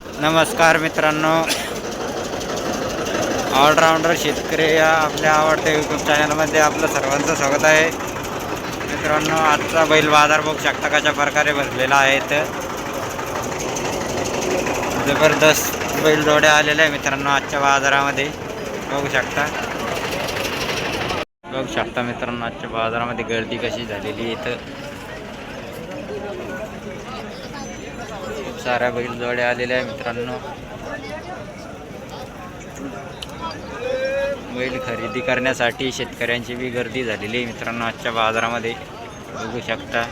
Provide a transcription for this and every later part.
नमस्कार मित्रांनो. ऑलराऊंडर शेतकरी या आपल्या आवडत्या यूट्यूब चॅनलमध्ये आपलं सर्वांचं स्वागत आहे. मित्रांनो आजचा बैल बाजार बघू शकता कशा प्रकारे भरलेला आहे तर जबरदस्त बैल जोड्या आलेल्या आहे मित्रांनो आजच्या बाजारामध्ये. बघू शकता. बघू शकता मित्रांनो आजच्या बाजारामध्ये गर्दी कशी झालेली आहे इथं. साऱ्या बैल जोड्या आलेल्या आहे मित्रांनो. बैल खरेदी करण्यासाठी शेतकऱ्यांची बी गर्दी झालेली आहे मित्रांनो आजच्या बाजारामध्ये. बघू शकता.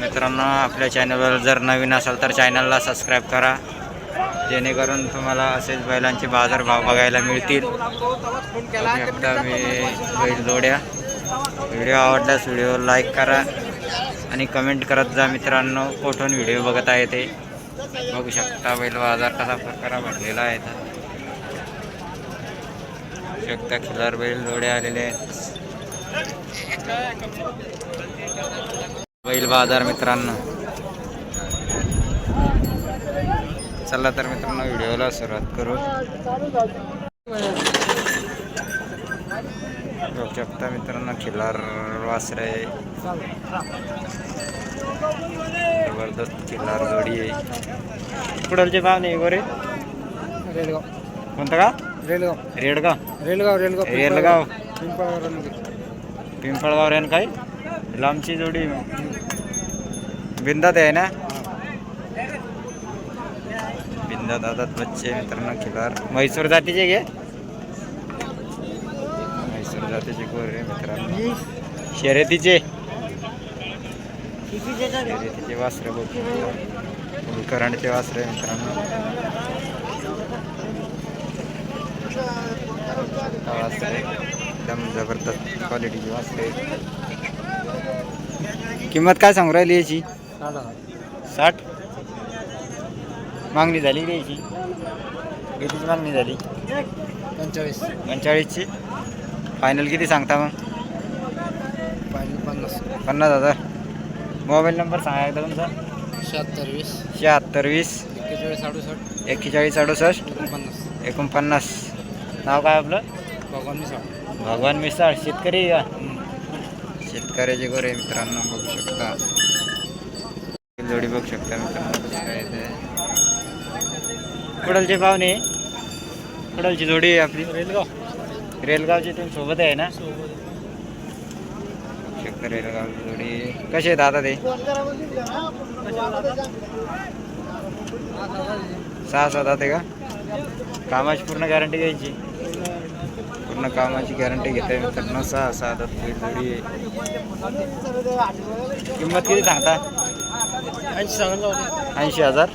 मित्रांनो आपल्या चॅनलवर जर नवीन असाल तर चॅनलला सबस्क्राईब करा. जेणेकरून तुम्हाला असेच बैलांचे बाजारभाव बघायला मिळतील. मी बैल जोड्या व्हिडिओ आवडल्यास व्हिडिओ लाईक करा. आणि कमेंट करत जा मित्रांनो. कुठून व्हिडिओ बघत आहे ते? बघू शकता बैल बाजार कसा प्रकार भरलेला आहे तर शकता खिलार बैल जोडे आलेले आहेत. बैल बाजार मित्रांनो. चला तर मित्रांनो व्हिडिओला सुरुवात करू. बघू शकता मित्रांनो खिलार वासरे. जबरदस्त खिल्लार जोडी आहे. कुडलचे भाव नाही गोरे. रेलगाव. कोणतं का रेलगाव. रेडगाव. रेलगाव रेलगाव. रेलगाव. पिंपळगावमध्ये पिंपळगाव रेन काय? लांबची जोडी बिंदात आहे ना? बिंदा दादात बच्चे मित्रांनो खिलार. म्हैसूर जातीचे घे. म्हैसूर जातीचे गोरे मित्रांनो. शर्यतीचे. शर्यतीचे वासरे बघ. करंटचे वासरे मित्रांनो. वासरे एकदम जबरदस्त क्वालिटीची वासरे किंमत काय सांगू राहिली याची? साठ. मागणी झाली याची? कितीची मागणी झाली? पंचेचाळीस पंचेचाळीसची. फायनल किती सांगता मग? पन्नास. पन्नास हजार. मोबाईल नंबर सांगा एकदा तुमचा. शहात्तर वीस. शहात्तर वीस. एक्केचाळीस अडुसष्ट. एक्केचाळीस अडुसष्ट. एकोणपन्नास. एकोणपन्नास. नाव काय आपलं? भगवान मी सांग भगवान मिसाळ. शेतकरी का? शेतकऱ्याचे गोरे मित्रांनो बघू शकता. जोडी बघू शकता मित्रांनो. कुडलचे पाहुणे. कुडलची जोडी आहे आपली. रेलगाव. रेलगावची तुम्ही सोबत आहे ना? शक्य रेलगाव रेलगावची जोडी. कसे आहेत आता ते? सहा सात आहे का? कामाची पूर्ण गॅरंटी घ्यायची? पूर्ण कामाची गॅरंटी घेते मित्रांनो. सहा सात जोडी किंमत किती सांगता? ऐंशी सांगा ऐंशी हजार.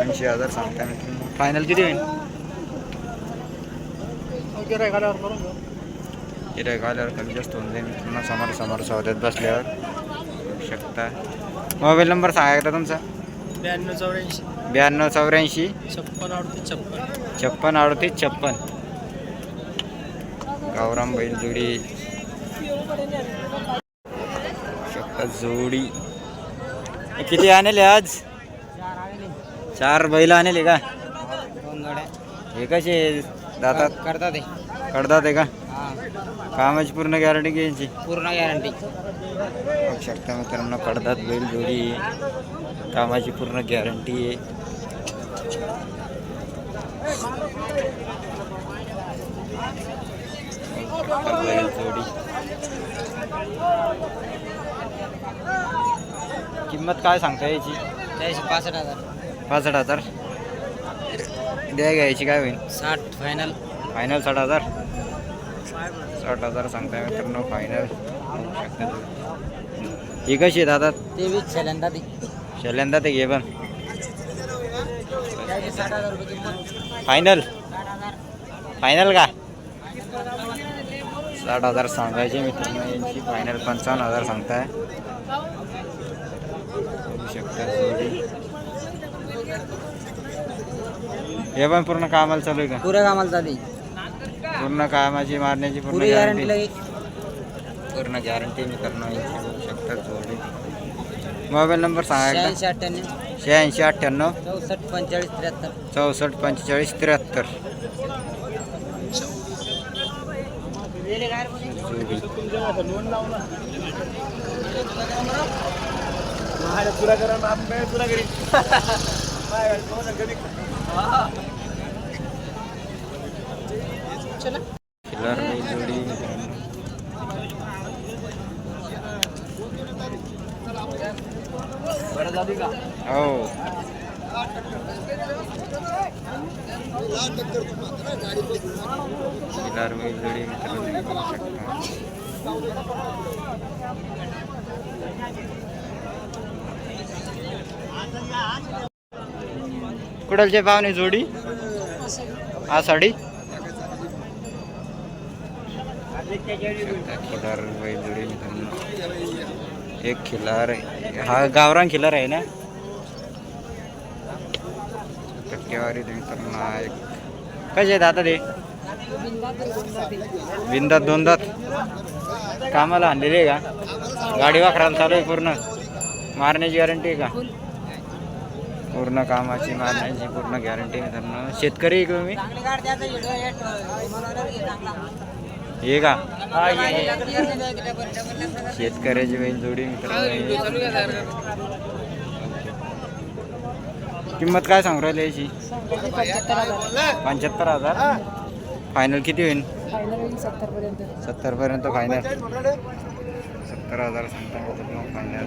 ऐंशी हजार सांगता मित्रांनो. फायनल किती होईल? करून घेऊ. गिरायक आल्यावर कमी जास्त होऊन जाईल? मित्रांनो समोर समोर सौद्यात बसल्यावर शकता. मोबाईल नंबर सांगा एकदा तुमचा. ब्याण्णव चौऱ्याऐंशी. ब्याण्णव चौऱ्याऐंशी. छप्पन अडतीस छप्पन. छप्पन अडतीस छप्पन. गावराम बैल जोडी. शकता जोडी. किती आणले आज? चार बैल आणले का? दोन गाड्या. हे कसे दातात करतात ते. कडतात आहे का? हां. कामाची पूर्ण गॅरंटी घ्यायची पूर्ण गॅरंटी बघू शकता मित्रांनो कडदात बैल जोडी. आहे. कामाची पूर्ण गॅरंटी आहे. बैल जोडी. किंमत काय सांगता याची? त्याऐंशी पासष्ट हजार. पासष्ट हजार. द्या घ्यायची काय होईल? साठ फायनल फायनल साठ हजार? साठ हजार सांगताय मित्रांनो फायनल ही कशी आहे दादा? ते वीस छल्यांदा ती. शल्यांदा ते घे पण. फायनल फायनल का? साठ हजार सांगायचे मित्रांनो यांची फायनल पंचावन्न हजार सांगताय. शकता जोडी. हे पण पूर्ण कामाला चालू आहे का? पुऱ्या कामाला चालू पूर्ण कामाची मारण्याची पूर्ण पुरी गॅरंटी गॅरंटी लगे पूर्ण गॅरंटी बघू शकता जोडी मोबाईल नंबर सांगा एकदा. शहाऐंशी अठ्ठ्याण्णव. शहाऐंशी अठ्ठ्याण्णव. चौसष्ट पंचेचाळीस त्र्याहत्तर. चौसष्ट पंचेचाळीस त्र्याहत्तर. जोडी. खिलार जोडी हो खिलार बैल जोडी मित्रांनो बघू शकता कुडलचे पाहुणे जोडी? आषाढी खिलार जोडी एक खिलार आहे. हा गावरान खिलार आहे ना? टक्केवारी मित्रांनो एक. कसे आहेत आता ते? बिंदात दोनदात. कामाला आणलेले आहे का? गाडी वाखराला चालू आहे पूर्ण. मारण्याची गॅरंटी आहे का? पूर्ण कामाची मारण्याची पूर्ण गॅरंटी मित्रांनो शेतकरी आहे का तुम्ही? हे का? शेतकऱ्याची बैल जोडी मित्रांनो. किंमत काय सांगू राहिली याची? पंच्याहत्तर हजार. फायनल किती होईल? सत्तर पर्यंत फायनल सत्तर हजार सांगता फायनल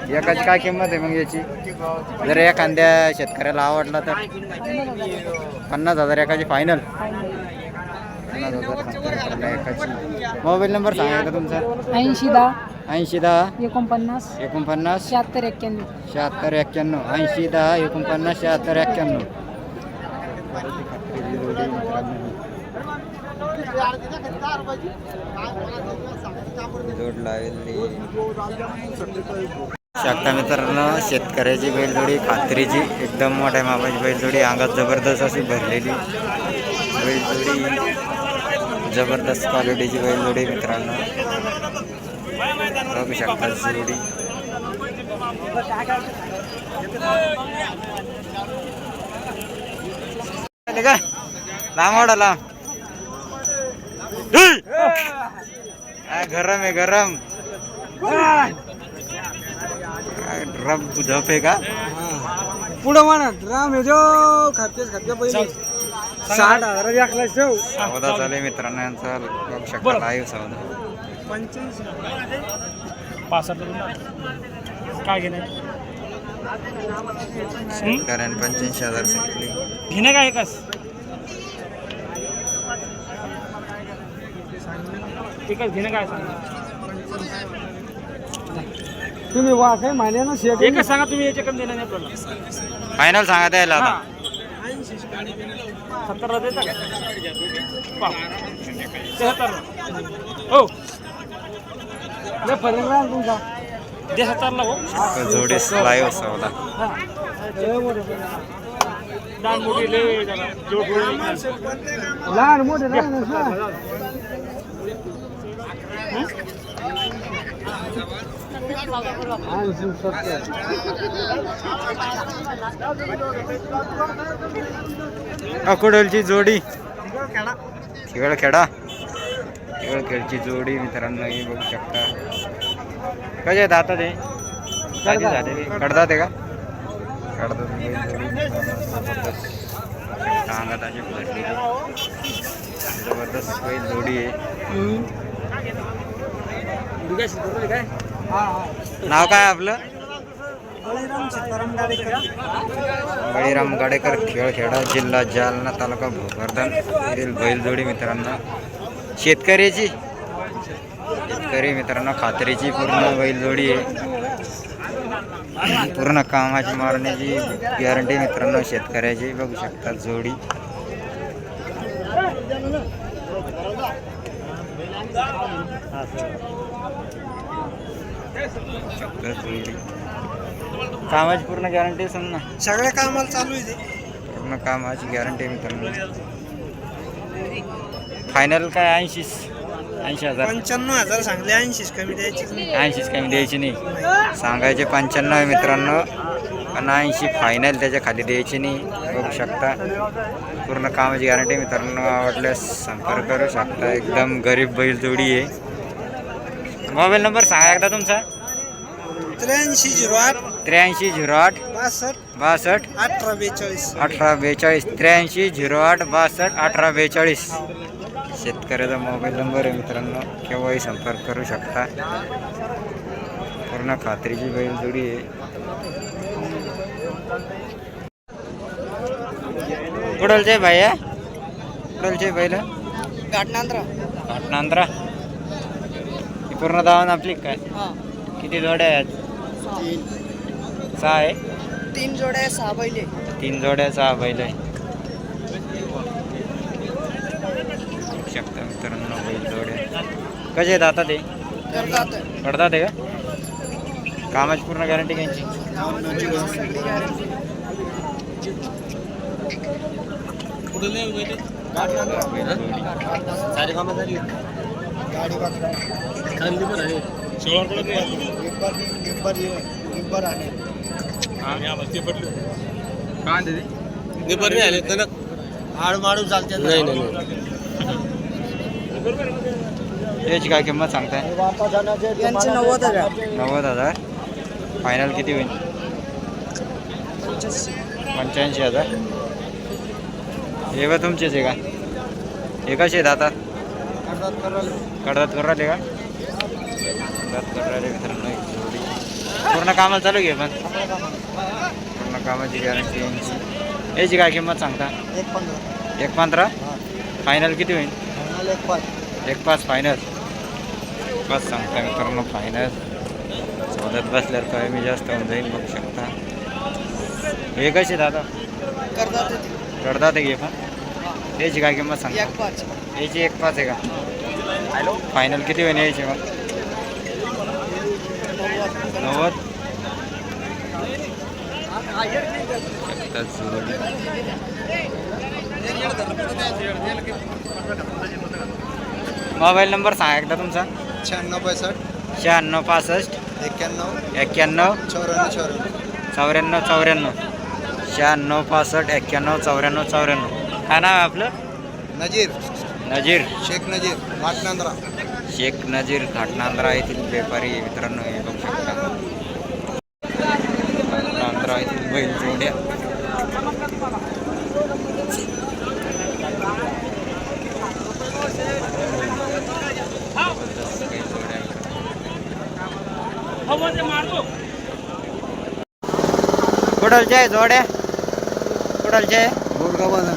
एकाची काय किंमत आहे मग याची? जर एखाद्या शेतकऱ्याला आवडला तर? पन्नास हजार एकाची फायनल पन्नास हजार एकाची. मोबाईल नंबर सांगा का तुमचा. ऐंशी दहा. ऐंशी दहा. एकोणपन्नास. एकोणपन्नास. शहात्तर एक्क्याण्णव. शहात्तर एक्क्याण्णव. ऐंशी दहा एकोणपन्नास शहात्तर एक्क्याण्णव. जोड शकता मित्रांनो शेतकऱ्याची बैलजोडी खात्रीची एकदम मोठ्या मापाची बैलजोडी अंगात जबरदस्त अशी भरलेली बैलजोडी जबरदस्त क्वालिटीची बैलजोडी मित्रांनो. बघू शकता जोडी. का? गरम आहे गरम. रब धप आहे का? पुढं म्हणत राम हे जो खातेच खाते पहिले. साठ हजार ठेव. सौदा आहे मित्रांनो यांचा बघू शकता लाईव्ह सौदा. काय घेणे कारण पंच्याऐंशी हजार सांगितले. घेणे काय एकच? घेणे काय सांगा तुम्ही वा काय माने ना शेट एकच सांगा तुम्ही याच्या कमी देणार नाही आपल्याला फायनल सांगा द्यायला आता. सत्तरला देता का? पाहा. तेहत्तर हो. लय फरक राहील तुमचा. दे सत्तरला हो. जोडीस लाईव्ह सौदा लय मोठे. दान मोठी लय जरा जोड जोड. लहान मोठे राहणार ना. ऐंशी, सत्तर. अकोडलची जोडी. खेळ. खेळा खेळ. खेळची जोडी मित्रांनो ही बघू शकता. कसे आता ते कडतात आहे? का? कडतात जबरदस्त अंगात अशी भरलेली जबरदस्त जोडी आहे काय? नाव काय आपलं? बळीराम गाडेकर. खेळखेडा जिल्हा जालना तालुका भोकरदन. येथील बैलजोडी मित्रांनो शेतकऱ्याची. शेतकरी मित्रांनो खात्रीची पूर्ण बैलजोडी आहे. पूर्ण कामाची मारण्याची गॅरंटी मित्रांनो शेतकऱ्याची. बघू शकता जोडी शकता जोडी. कामाची पूर्ण गॅरंटी असेल ना? सगळ्या कामाला चालू आहे पूर्ण कामाची गॅरंटी मित्रांनो. फायनल काय? ऐंशी ऐंशी हजार. पंच्याण्णव हजार सांगले. ऐंशीच कमी द्यायची. ऐंशीच काही द्यायची नाही. सांगायचे पंच्याण्णव आहे मित्रांनो. पण ऐंशी फायनल त्याच्याखाली द्यायची नाही. बघू शकता. पूर्ण कामाची गॅरंटी मित्रांनो. आवडल्यास संपर्क करू शकता. एकदम गरीब बैल जोडी आहे. मोबाईल नंबर सांगा एकदा तुमचा. त्र्याऐंशी झिरो आठ त्र्याऐंशी झिरो आठ बासष्ट बासष्ट अठरा बेचाळीस. अठरा बेचाळीस त्र्याऐंशी झिरो आठ बासष्ट अठरा बेचाळीस. शेतकऱ्याचा मोबाईल नंबर आहे मित्रांनो केव्हाही संपर्क करू शकता. पूर्ण खात्रीची बैल जोडी आहे. कुडलचे भाई आहे? कुडलचे बैल? घाटनांद्रा. घाटनांद्रा. पूर्ण धावून आपली काय? किती जोड्या आहेत? तीन सहा आहे? तीन जोड्या सहा बैले तीन जोड्या सहा बैल आहे. बघू शकता मित्रांनो बैल जोड्या. कसे आहेत आता ते? पडतात आहे का? कामाची पूर्ण गॅरंटी घ्यायची गाडी आड माडू चालते. नाही नाही याची काय किंमत सांगताय? यांचे नव्वद हजार. नव्वद हजार? फायनल किती होईल? पंच्याऐंशी. हजार? हे बघ तुमचेच आहे का? हे कसे आहेत आता? कडदात करू राहिले. का? कडदात करू राहिले मित्रांनो. पूर्ण कामाला चालू घे पण. पूर्ण कामाची गॅरंटी यांची. याची काय किंमत सांगता? एक पंधरा. एक पंधरा? फायनल किती होईल? एक पाच. एक पाच फायनल पाच सांगता मित्रांनो फायनल शोधत बसल्यावर कमी जास्त होऊन जाईल बघू शकता. हे कसे दादा? करतात करतात घे पण? याची काय किंमत सांगता? याची एक पाच आहे का? फायनल किती होईल यायची मग? नव्वद. मोबाईल नंबर सांगा एकदा तुमचा. शहाण्णव पासष्ट. शहाण्णव पासष्ट. एक्क्याण्णव. एक्क्याण्णव. चौऱ्याण्णव चौऱ्याण्णव. चौऱ्याण्णव चौऱ्याण्णव. शहाण्णव पासष्ट एक्क्याण्णव चौऱ्याण्णव चौऱ्याण्णव. काय नाव आहे आपलं? नजीर. नजीर. शेख नजीर माटनांद्रा शेख नजीर घाटनांद्रा येथील व्यापारी मित्रांनो हे बघू शकता. घाटनांद्रा येथील बैल जोड्या. कुठलचे आहे जोड्या? कुठलचे आहे? गोरगाव बाजार.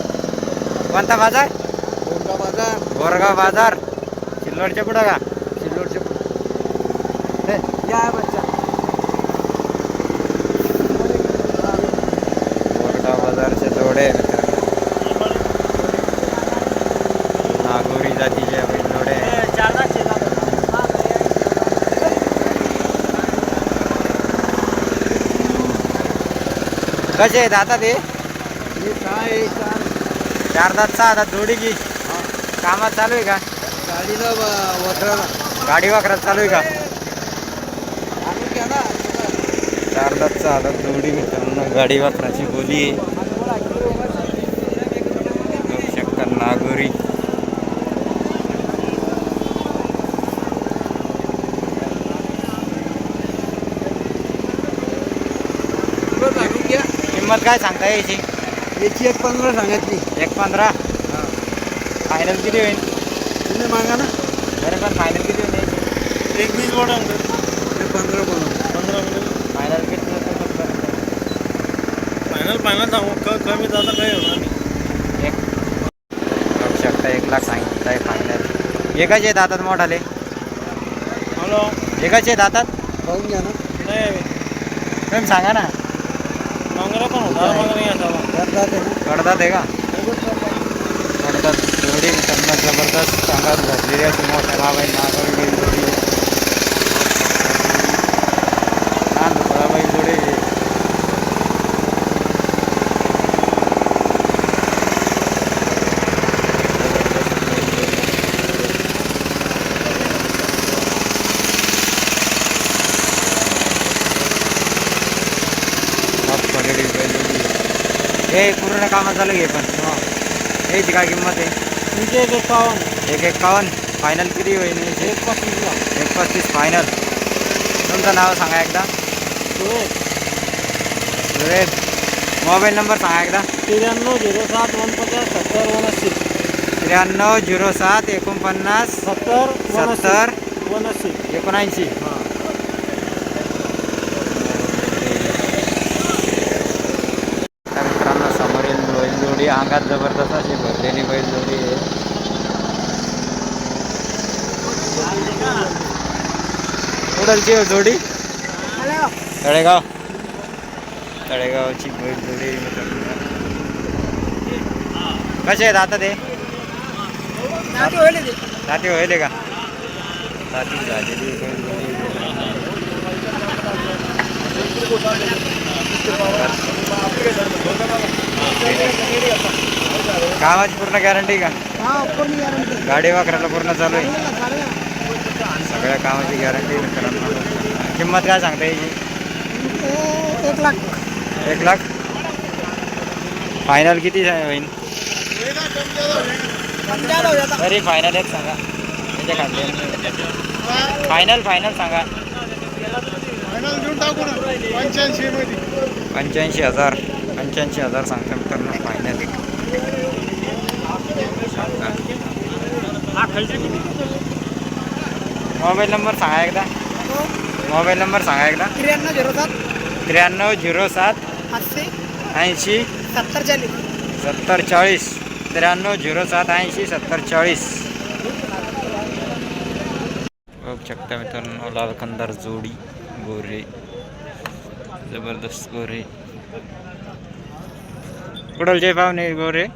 कोणता बाजार? बाजार. गोरगाव बाजार सिल्लोडच्या पुढं का सिल्लोडचे या बच्चा. गोरगाव बाजारचे जोडे. नागोरी जातीचे जोडे. कसे आहेत आता ते? काय चार दात सहा दात जोडी की. कामात चालू आहे का? गाडीला वखराला. गाडी वाकरात चालू आहे का? सहा दात जोडी मित्रांनो गाडी वाकराची बोली. आहे शकता नागोरी. किंमत काय सांगता यायची? याची एक पंधरा सांगितली एक पंधरा? फायनल किती होईल? तुम्ही मागा ना. बरं पण फायनल किती होईल? एक वीस बोर्ड ते पंधरा बनव पंधरा मिनिट फायनल किती? फायनल फायनल सांगू क- कमी जाता काही होणार नाही. एक. शकता एक लाख सांगितलं आहे फायनल एकाचे दातात मोठाले. हॅलो एकाचे दातात? पाहून घ्या ना. नाही. तुम्ही सांगा ना. डोंगरा पण होता. मग नाही आता. कडदात आहे का? कडदात जोडी त्यांना जबरदस्त अंगात घातलेली अशी मोठ्या बाबाई नागावी जोडे. जोडी छान आहे. हे पूर्ण कामात झालं घे पण? याची काय किंमत आहे? एक एकावन्न. एक एकावन्न. फायनल किती होईल? एक पस्तीसला एक पस्तीस फायनल तुमचं नाव सांगा एकदा. सुरेश. सुरेश. मोबाईल नंबर सांगा एकदा. त्र्याण्णव झिरो सात वन पचास सत्तर वनअस्सी त्र्याण्णव झिरो सात एकोणपन्नास सत्तर सत्तर वनअस्सी एकोणऐंशी. तर मित्रांनो समोरील बैलजोडी अंगात जबरदस्त अशी भरलेली बैलजोडी आहे हो जोडी. तळेगाव. तळेगावची मित्रांनो. कसे आहेत आता ते? जाती होईल का? जाती झालेली कामाची पूर्ण गॅरंटी का? गाडी वाकराला पूर्ण चालू आहे. सगळ्या कामाची गॅरंटी मित्रांनो. किंमत काय सांगता याची? एक लाख. एक लाख? फायनल किती आहे होईल तरी फायनल एक सांगा. त्याच्याखाली. फायनल फायनल सांगा. पंच्याऐंशी हजार. पंच्याऐंशी हजार सांगता मित्रांनो फायनल मोबाईल नंबर सांगा एकदा. मोबाईल नंबर सांगा एकदा. त्र्याण्णव झिरो सात. त्र्याण्णव झिरो सात. आठशे ऐंशी. सत्तर चाळीस. सत्तर चाळीस. त्र्याण्णव झिरो सात ऐंशी सत्तर चाळीस. बघू शकता मित्रांनो लालखंदार जोडी गोरे. जबरदस्त गोरे. कुठलचे पाहुणे गोरे?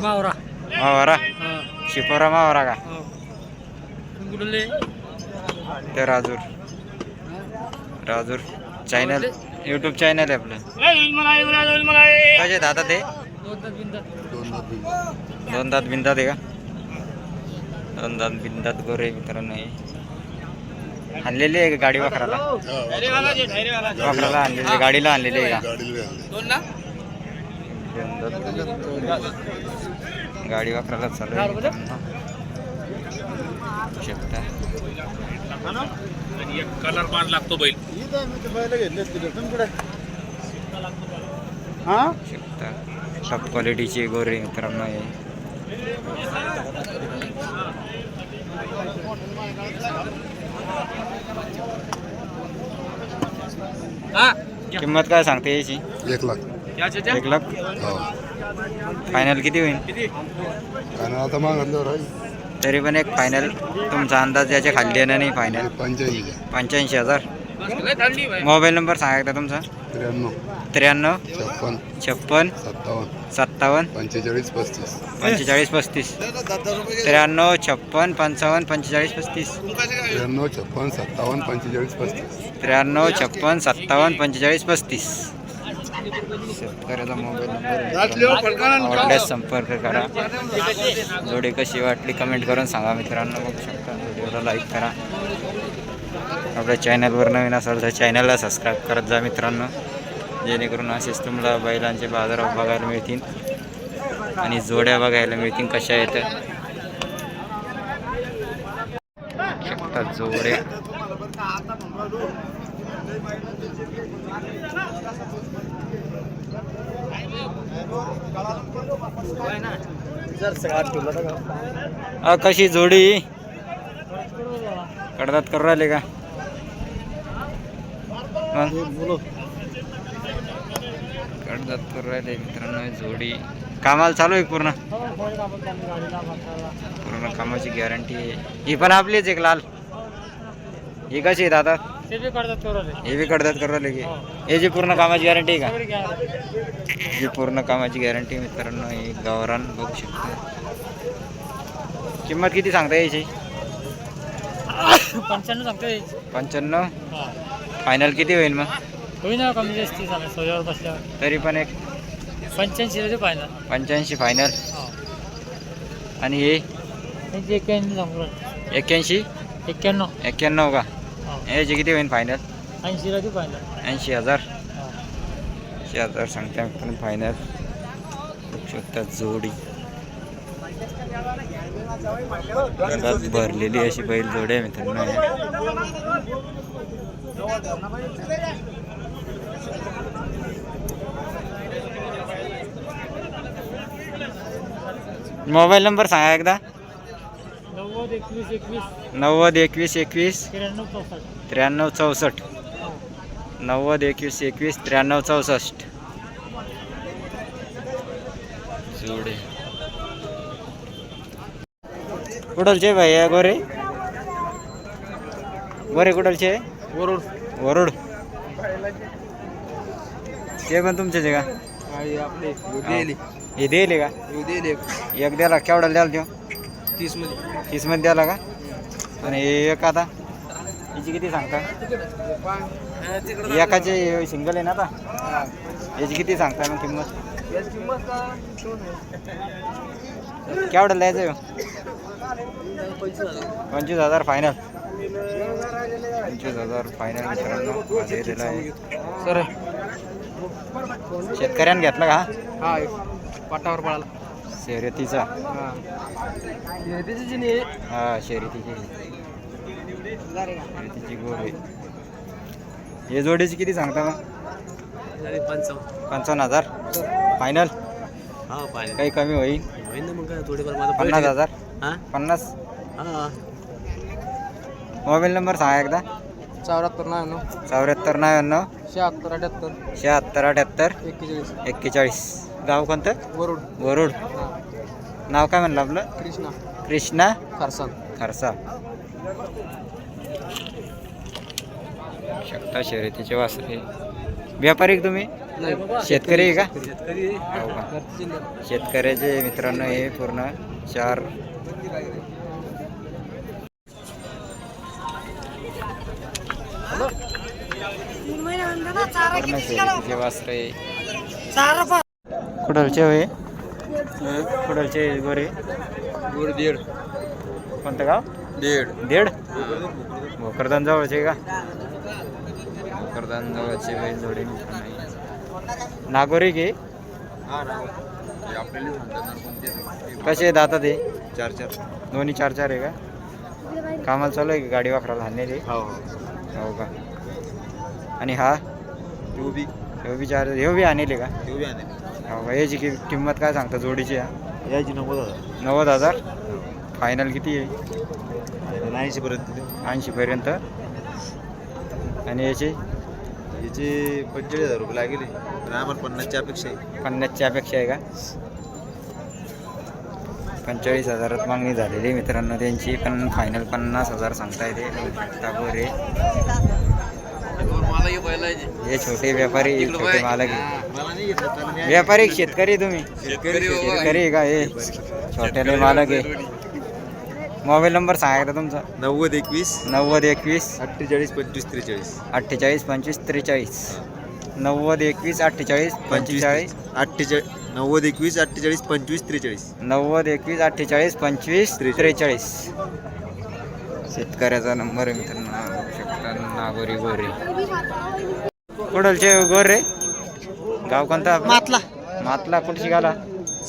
मावरा. मावारा. शिपोरा मावारा का? ते Rajur. Rajur channel YouTube channel आहे आपलं. कसे दादा ते? दोन दात बिंदात आहे का? दोन दात बिंदात गोरे मित्रांनो. आणलेली आहे का गाडी वाखराला वाखराला आणलेली गाडीला आणलेली आहे का. गाडी वापरायला चालू आहे. बघू शकता कलर पाच लागतो बैल. हा? शकता. टॉप क्वालिटीची गोरे मित्रांनो हे. किंमत काय सांगते याची? एक लाख. एक लाख? हो. फायनल किती होईल? कारण आता मागल्यावर आहे. तरी पण एक फायनल तुमचा अंदाज याच्या खाली येणार नाही फायनल पंच्याऐंशी पंच्याऐंशी हजार. मोबाईल नंबर सांगा एकदा तुमचा. त्र्याण्णव. त्र्याण्णव. छप्पन. छप्पन. सत्तावन्न. सत्तावन्न. पंचेचाळीस पस्तीस. पंचेचाळीस पस्तीस. त्र्याण्णव छप्पन पंचावन्न पंचेचाळीस पस्तीस. त्र्याण्णव छप्पन सत्तावन्न पंचेचाळीस पस्तीस. त्र्याण्णव छप्पन सत्तावन्न पंचेचाळीस पस्तीस. शेतकऱ्याचा मोबाईल नंबर आवडल्यास संपर्क करा. जोडी कशी वाटली कमेंट करून सांगा मित्रांनो. बघू शकता व्हिडिओला लाईक करा. आपल्या चॅनलवर नवीन असाल तर चॅनलला सबस्क्राईब करत जा मित्रांनो. जेणेकरून असेच तुम्हाला बैलांचे बाजारात बघायला मिळतील आणि जोड्या बघायला मिळतील कशा शकता जोड्या. अ, कशी जोडी? कडदात करू राहिले का? कडदात करू राहिले मित्रांनो जोडी. कामाला चालू आहे पूर्ण? पूर्ण कामाची गॅरंटी आहे. ही पण आपलीच एक लाल. ही कशी आहे दादा? ते बी हे बी कडदात करायला की. हे जी पूर्ण कामाची गॅरंटी आहे का? ही पूर्ण कामाची गॅरंटी मित्रांनो ही गावरान बघू शकता. किंमत किती सांगता यायची पंच्याण्णव सांगतोय. पंच्याण्णव? फायनल किती होईल मग? होई ना कमी जास्त झालं सोयावर बसल्यावर. तरी पण एक पंच्याऐंशी रुपये पाहिजे पंच्याऐंशी फायनल आणि हे? एक्क्याऐंशी सांगू एक्क्याऐंशी? एक्क्याण्णव. एक्क्याण्णव का? याचे किती होईल फायनल ऐंशी रुपये पाहिजे ऐंशी हजार. ऐंशी हजार सांगते पण फायनल बघू शकता जोडी. गटात भरलेली अशी बैल जोडी आहे मित्रांनो. हे. मोबाईल नंबर सांगा एकदा. नव्वद एकवीस एकवीस. नव्वद एकवीस एकवीस त्र्याण्णव चौसष्ट. नव्वद एकवीस एकवीस त्र्याण्णव चौसष्ट. जोडे. कुठलचे भैया गोरे? गोरे कुठलचे? वरुड. वरुड. ते पण तुमचेच आहे का? आपले. हे. दिले का? एक द्याला केवढा द्याल तीसमध्ये तीसमध्ये द्याला का? आणि हे एक आता याची किती सांगता? एकाचे सिंगल आहे ना आता? याची किती सांगता मग किंमत? केवढं द्यायचं पंचवीस हजार फायनल पंचवीस हजार फायनल मित्रांनो दिलेला आहे. सर शेतकऱ्यानं घेतला का? हा पाटावर पळाला. शर्यतीचा. हा हा शर्यतीची. शर्यतीची गोर आहे. हे जोडीची किती सांगता मग? पंचावन्न. हजार? फायनल हा काही कमी होईल? होईल ना मग काय थोडेफार माझा पन्नास हजार? हा? पन्नास? हा. मोबाईल नंबर सांगा एकदा. चौऱ्याहत्तर नव्याण्णव. चौऱ्याहत्तर नव्याण्णव. शहात्तर अठ्याहत्तर. शहात्तर अठ्याहत्तर. एक्केचाळीस. एक्केचाळीस. गाव कोणतं? वरुड. वरुड. नाव काय म्हणलं आपलं? कृष्णा. कृष्णा? खारसान खरसा शकता शर्यतीचे वासरे. व्यापारी का तुम्ही? शेतकरी आहे का? हो का? शेतकऱ्याचे मित्रांनो हे पूर्ण चार पूर्ण शर्यतीचे वासरे. कुडलचे होय. कुडलचे गोरे. वर दीड. कोणतं गाव? दीड. दीड? भोकरदान. जवळचे का? भोकरदान जवळचे बैल जोडे नागोरी की? कसे दाता ते चार चार. दोन्ही चार चार आहे का? कामाला चालू आहे का गाडी वापरायला हाणलेली हो हो. का? आणि हा? हो बी ह्यो बी चार ह्यो बी आणले का? हो बी आणले. हो का याची कि किंमत काय सांगता जोडीची हा? याची नव्वद हजार. नव्वद हजार? फायनल किती आहे? ऐंशी पर्यंत ऐंशीपर्यंत आणि याची? याचे पंचेचाळीस हजार रुपये लागेल. पण आम्हाला पन्नासच्या अपेक्षा आहे. पन्नासच्या अपेक्षा आहे का? पंचेचाळीस हजारात मागणी झालेली आहे मित्रांनो त्यांची पण फायनल पन्नास हजार सांगता येते बरे. मला हे पहिला हे छोटे व्यापारी छोटे मालक. आहे. व्यापारी शेतकरी तुम्ही. शेतकरी हो. शेतकरी आहे का? हे छोट्याले मालक आहे. मोबाईल नंबर सांगायचा तुमचा. नव्वद एकवीस. नव्वद एकवीस. अठ्ठेचाळीस पंचवीस त्रेचाळीस. अठ्ठेचाळीस पंचवीस त्रेचाळीस. नव्वद एकवीस अठ्ठेचाळीस पंचेचाळीस. अठ्ठेचाळीस नव्वद एकवीस अठ्ठेचाळीस पंचवीस त्रेचाळीस. नव्वद एकवीस अठ्ठेचाळीस पंचवीस त्रेचाळीस. शेतकऱ्याचा नंबर आहे मित्रांनो. नागोरी गोरे. कुडलचे गोरे? गाव कोणता? मातला. मातला कुठची गाला?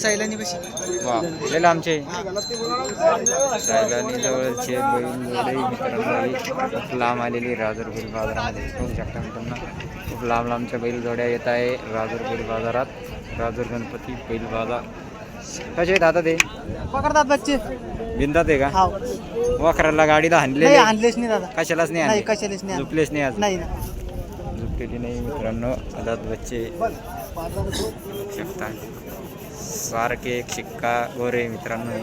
सैलानी बशी. वा लय लांबचे. सैलानी जवळचे बैल जोडे मित्रांनो खूप लांब आलेली राजूरपूर बाजारामध्ये. बघू शकता मित्रांनो खूप लांब लांबच्या बैल जोड्या येत आहे राजूरपूर बाजारात. राजूर गणपती बैल बाजार कसे आहेत आता ते? पकडतात बच्चे. बिंदात आहे का? हा. वखराला गाडीला नाही आणलेच नाही दादा. कशालाच नाही नाही कशालेच नाही नाही आज नाही ना. नाही मित्रांनो. अदात बच्चे. शकता सारखे एक शिक्का गोरे मित्रांनो.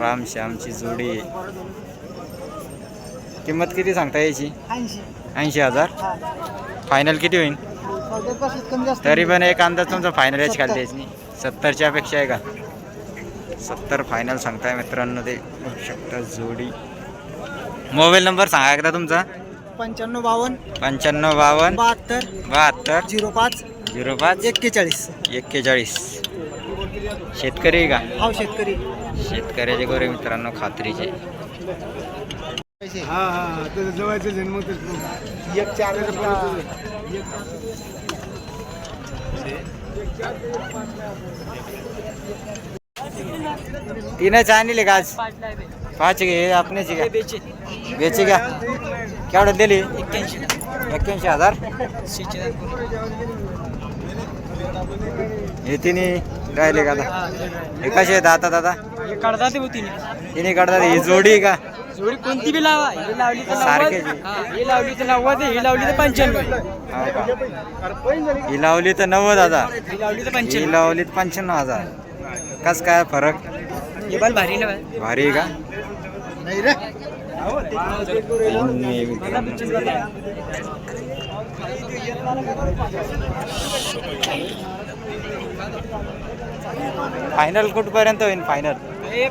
राम श्यामची जोडी किंमत किती सांगता याची ऐंशी. ऐंशी हजार? हा. फायनल किती होईल कमी जास्त तरी पण एक अंदाज तुमचा फायनल याची खाली द्यायची सत्तरच्या अपेक्षा आहे का? सत्तर फायनल सांगताय मित्रांनो ते बघू शकता जोडी. मोबाईल नंबर सांगा एकदा तुमचा. पंच्याण्णव बावन्न. पंच्याण्णव बावन्न. बहात्तर. बहात्तर. झिरो पाच. झिरो पाच. एक्केचाळीस. एक्केचाळीस. शेतकरी आहे का? हाव शेतकरी. शेतकऱ्याचे गोरे मित्रांनो खात्रीचे. हा हा जवळचे जन्म एक चार. तीनच आणले का आज? पाच घे आपणेची का बेची का केवढ्यात दिली? एक्क्याऐंशी हजार? हे तिने राहिले का आता? हे कसे आहेत आता दादा? काढता ते होती तिने काढतात. ही जोडी आहे का? जोडी कोणती बी लावा. ही लावली तर सारखेच. आहे. हा, लावली तर नव्वद ही लावली तर पंच्याण्णव हो का? ही लावली तर नव्वद हजार. ही लावली तर ही पंच्याण्णव लावली तर पंच्याण्णव हजार. कस काय फरक? हे बल भारी ना भारी आहे का? नाही रे. मित्रांनो. फायनल कुठपर्यंत होईल फायनल हे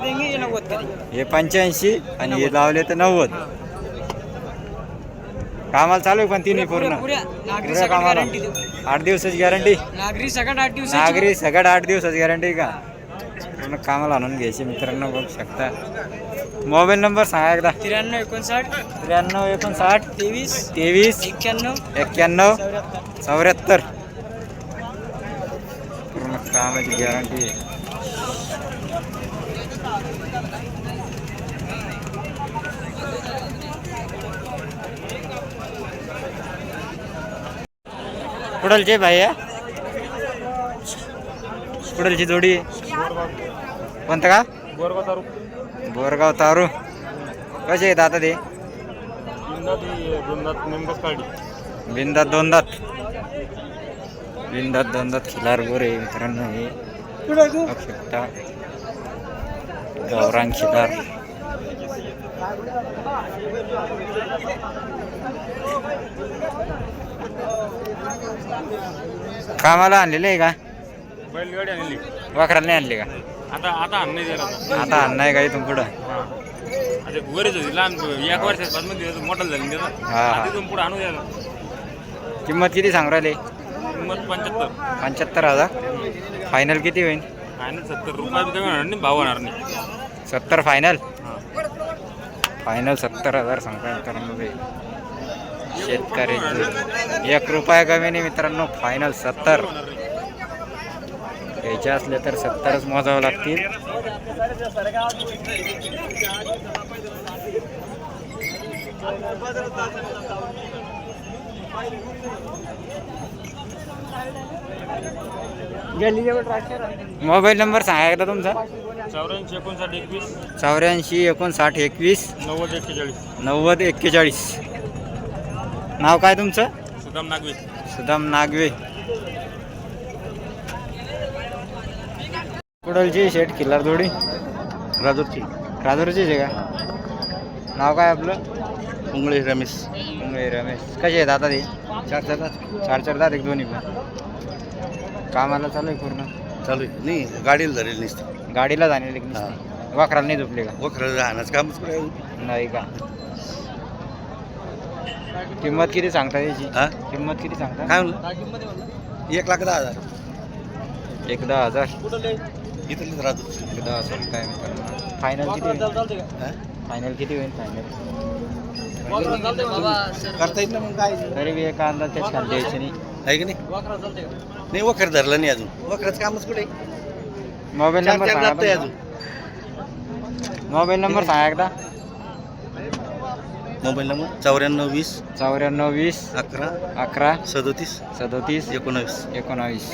देंगे हे नव्वद कधी हे पंच्याऐंशी आणि हे लावले तर नव्वद. कामाला चालू आहे पण तिन्ही पूर्ण. पुऱ्या. नागरी पुऱ्या सगळं कामाला. गॅरंटी देऊ. आठ दिवसाची गॅरंटी नागरी सगळं आठ दिवस नागरी आठ दिवसाची गॅरंटी का? पूर्ण कामाला आणून घ्यायची मित्रांनो बघू शकता. मोबाईल नंबर सांगा एकदा. त्र्याण्णव एकोणसाठ. त्र्याण्णव एकोणसाठ. तेवीस. तेवीस. एक्क्याण्णव. एक्क्याण्णव. चौऱ्याहत्तर. चौऱ्याहत्तर. पूर्ण कामाची गॅरंटी कुडलचे भाई कुडलची जोडी. कोणतं का? बोरगाव तारू. कसे आहेत आता ते? बिंदात दोन दात बिंदात दोन दात खिलार गोरे मित्रांनो हे. शकता गौरांग खिलार. कामाला आणलेले आहे का? बैलगाडी आणली. वाकराला नाही आणले का? आता आता आण नाही आता आणणार का इथून पुढं? आता बरेच होती लहान एक वर्षात मध्ये मोठं झालं त्याचं हा हा. तिथून पुढे आणू द्यायला किंमत किती सांगू राहिले? किंमत पंच्याहत्तर. पंच्याहत्तर हजार? फायनल किती होईल? आणि सत्तर रुपये बी कमी होणार नाही भाव होणार नाही. सत्तर फायनल. फायनल सत्तर हजार सांगता मित्रांनो ते. शेतकरी एक रुपया कमी नाही मित्रांनो फायनल सत्तर. घ्यायचे असले तर सत्तरच मोजावं लागतील. मोबाईल नंबर सांगा एकदा तुमचा. चौऱ्याऐंशी एकोणसाठ एकवीस. चौऱ्याऐंशी एकोणसाठ एकवीस. नव्वद एक्केचाळीस. नव्वद एक्केचाळीस. नाव काय तुमचं? सुदाम नागवे. सुदाम नागवे. कुडलची शेट किल्लार जोडी राजूरची. राजूरचीच आहे का? नाव काय आपलं? उंगळे रमेश. उंगळे रमेश. कसे आहेत आता ते? चार चार चार चार दात एक दोन्ही पण. कामाला चालू आहे पूर्ण? चालू आहे. नाही गाडीला धरेल नसतं. गाडीला जाणे वाकराला नाही झोपले का? वखरं राहण्याचं कामच नाही का? किंमत किती सांगता याची? हा? किंमत किती सांगता? काय म्हणलं? एक लाख दहा हजार. एक दहा हजार? इथं राजू एक दहा हजार काय फायनल किती होईल? फायनल किती होईल? फायनल करता येत ना मग काय? तरी बी एका अंदाज त्याच खाली द्यायचे नाही. आहे की नाही? नाही वखर धरलं नाही अजून. वखराचं कामच कुठे? मोबाईल नंबर चार सांगा आहे तुमचा. मोबाईल नंबर सांगा एकदा. मोबाईल नंबर चौऱ्याण्णव वीस चौऱ्याण्णव वीस अकरा अकरा सदोतीस सदोतीस एकोणावीस. एकोणावीस.